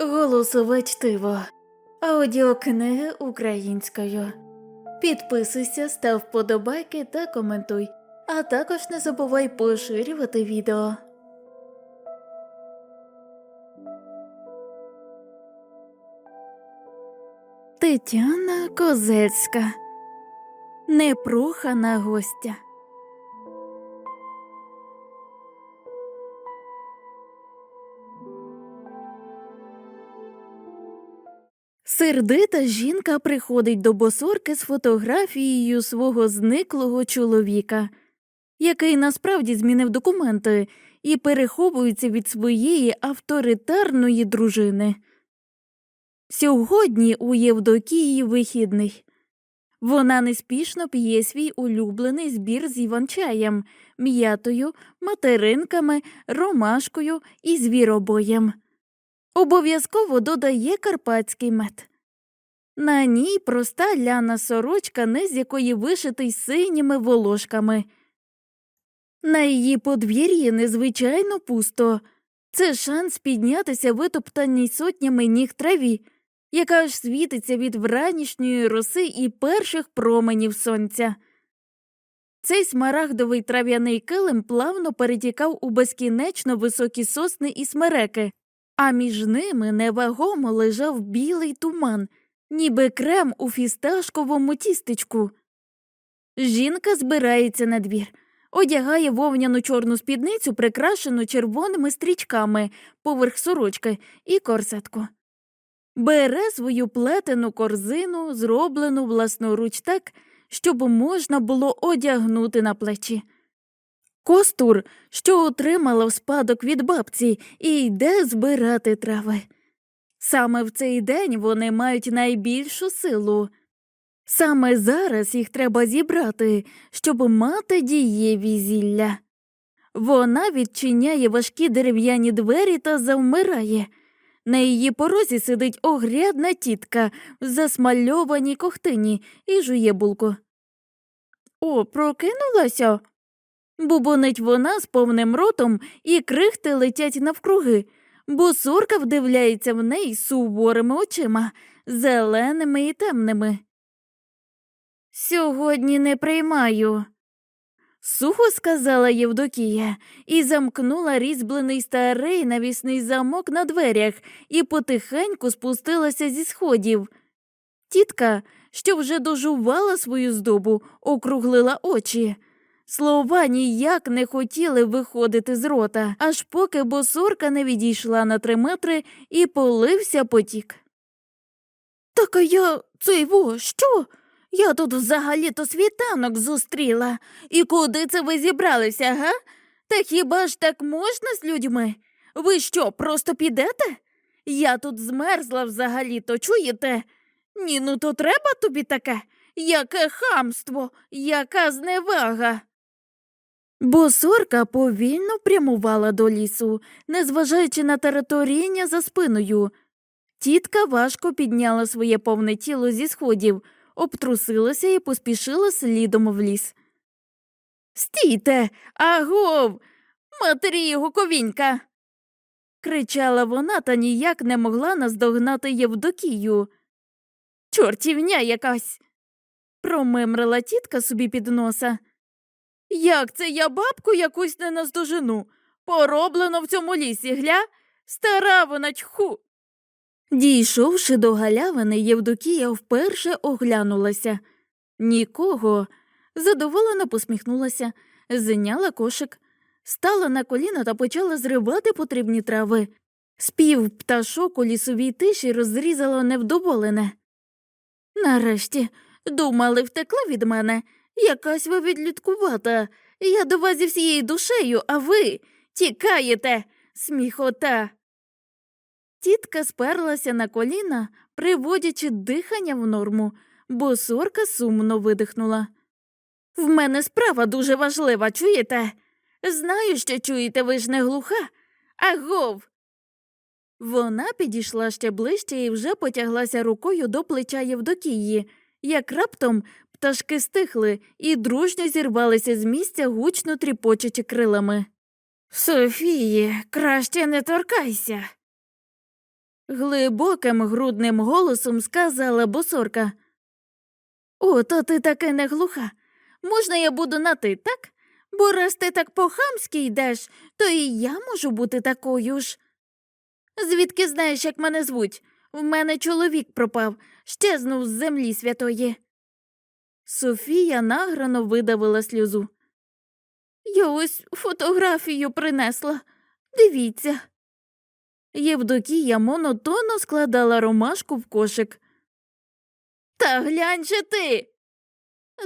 Голосове чтиво. Аудіокниги українською. Підписуйся, став вподобайки та коментуй. А також не забувай поширювати відео. Тетяна Козельська. Непрохана гостя. Сердита жінка приходить до босорки з фотографією свого зниклого чоловіка, який насправді змінив документи і переховується від своєї авторитарної дружини. Сьогодні у Євдокії вихідний. Вона неспішно п'є свій улюблений збір з іван-чаєм, м'ятою, материнками, ромашкою і звіробоєм. Обов'язково додає карпатський мед. На ній проста ляна сорочка, не з якої вишитий синіми волошками. На її подвір'ї незвичайно пусто. Це шанс піднятися витоптаній сотнями ніг траві, яка аж світиться від вранішньої роси і перших променів сонця. Цей смарагдовий трав'яний килим плавно перетікав у безкінечно високі сосни і смереки, а між ними невагомо лежав білий туман, ніби крем у фісташковому тістечку. Жінка збирається на двір, одягає вовняну чорну спідницю, прикрашену червоними стрічками поверх сорочки і корсетку. Бере свою плетену корзину, зроблену власноруч так, щоб можна було одягнути на плечі. Костур, що отримала в спадок від бабці, і йде збирати трави. Саме в цей день вони мають найбільшу силу. Саме зараз їх треба зібрати, щоб мати дієві зілля. Вона відчиняє важкі дерев'яні двері та завмирає. На її порозі сидить огрядна тітка в засмальованій кохтині і жує булку. О, прокинулася. Бубонить вона з повним ротом, і крихти летять навкруги, бо сурка вдивляється в неї суворими очима, зеленими і темними. Сьогодні не приймаю. Сухо сказала Євдокія і замкнула різьблений старий навісний замок на дверях і потихеньку спустилася зі сходів. Тітка, що вже дожувала свою здобу, округлила очі. Слова ніяк не хотіли виходити з рота, аж поки босорка не відійшла на три метри і полився потік. Так а я цей во, що? Я тут взагалі-то світанок зустріла. І куди це ви зібралися, га? Та хіба ж так можна з людьми? Ви що, просто підете? Я тут змерзла взагалі-то, чуєте? Ні, ну то треба тобі таке. Яке хамство, яка зневага. Босорка повільно прямувала до лісу, незважаючи на територіння за спиною. Тітка важко підняла своє повне тіло зі сходів, обтрусилася і поспішила слідом в ліс. Стійте, агов, матері його ковінька. кричала вона та ніяк не могла наздогнати Євдокію. Чортівня якась. промимрила тітка собі під носа. Як це я бабку якусь не наздожену? Пороблено в цьому лісі, гля? Стара вона тьху. Дійшовши до галявини, Євдокія вперше оглянулася. Нікого. Задоволено посміхнулася, зняла кошик, стала на коліна та почала зривати потрібні трави. Спів пташок у лісовій тиші розрізало невдоволене. Нарешті, думали, втекла від мене. Якась ви відлюдкувата. Я до вас зі всією душею, а ви тікаєте, сміхота. Тітка сперлася на коліна, приводячи дихання в норму, бо сорка сумно видихнула. В мене справа дуже важлива, чуєте? Знаю, що чуєте, ви ж не глуха. Агов. Вона підійшла ще ближче і вже потяглася рукою до плеча Євдокії, як раптом пташки стихли і дружньо зірвалися з місця, гучно тріпочучи крилами. Софії, краще не торкайся. Глибоким грудним голосом сказала босорка. О, то ти таки не глуха. Можна я буду на ти, так? Бо раз ти так по-хамськи йдеш, то і я можу бути такою ж. Звідки знаєш, як мене звуть? В мене чоловік пропав, щезнув з землі святої. Софія награно видавила сльозу. Я ось фотографію принесла. Дивіться. Євдокія монотонно складала ромашку в кошик. Та глянь же ти.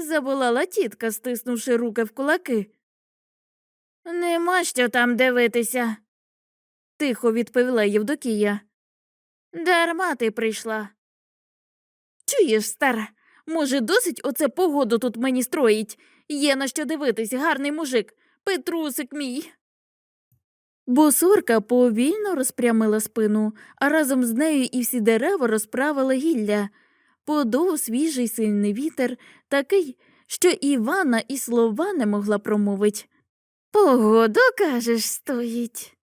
заволала тітка, стиснувши руки в кулаки. Нема що там дивитися, тихо відповіла Євдокія. Дарма ти прийшла. Чуєш, стара, може, досить оце погоду тут мені строїть. Є на що дивитись, гарний мужик, Петрусик мій. Босорка повільно розпрямила спину, а разом з нею і всі дерева розправили гілля. Подув свіжий сильний вітер, такий, що Івана і слова не могла промовить. Погоду, кажеш, стоїть.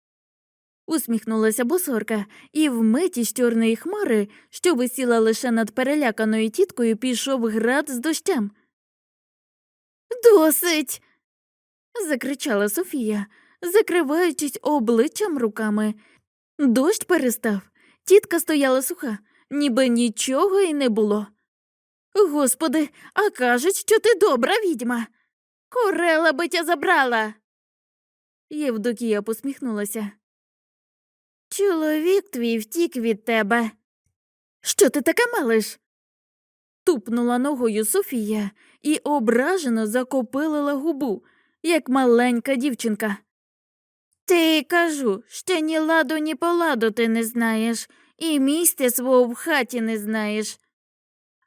Усміхнулася босорка, і вмить із чорної хмари, що висіла лише над переляканою тіткою, пішов град з дощем. Досить. закричала Софія, закриваючись обличчям руками. Дощ перестав. Тітка стояла суха, ніби нічого й не було. Господи, а кажуть, що ти добра відьма. Корела би тя забрала. Євдокія посміхнулася. Чоловік твій втік від тебе. Що ти таке малиш? Тупнула ногою Софія і ображено закопилила губу, як маленька дівчинка. Ти кажу, ще ні ладу, ні поладу ти не знаєш, і місця свого в хаті не знаєш.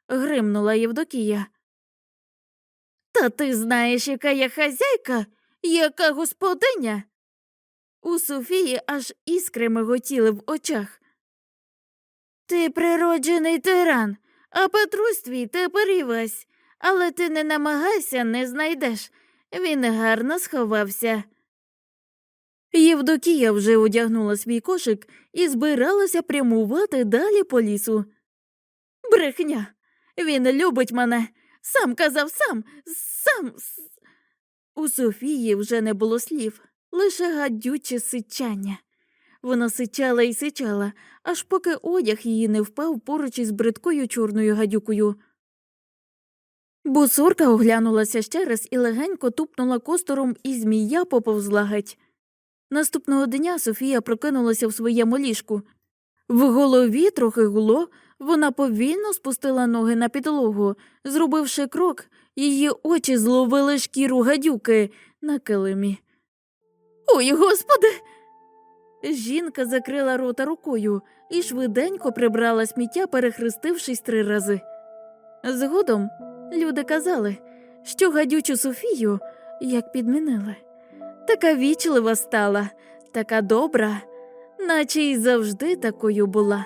гримнула Євдокія. Та ти знаєш, яка я хазяйка, яка господиня. У Софії аж іскри миготіли в очах. Ти природжений тиран, а Петрусь твій тепер і весь, але ти не намагайся, не знайдеш. Він гарно сховався. Євдокія вже одягнула свій кошик і збиралася прямувати далі по лісу. Брехня. Він любить мене. Сам казав сам, сам. У Софії вже не було слів, лише гадюче сичання. Вона сичала і сичала, аж поки одяг її не впав поруч із бридкою чорною гадюкою. Бусурка оглянулася ще раз і легенько тупнула костором, і змія поповзла геть. Наступного дня Софія прокинулася в своєму ліжку. В голові трохи гуло, вона повільно спустила ноги на підлогу. Зробивши крок, її очі зловили шкіру гадюки на килимі. Ой, господи. Жінка закрила рота рукою і швиденько прибрала сміття, перехрестившись три рази. Згодом люди казали, що гадючу Софію як підмінили. Така вічлива стала, така добра, наче й завжди такою була.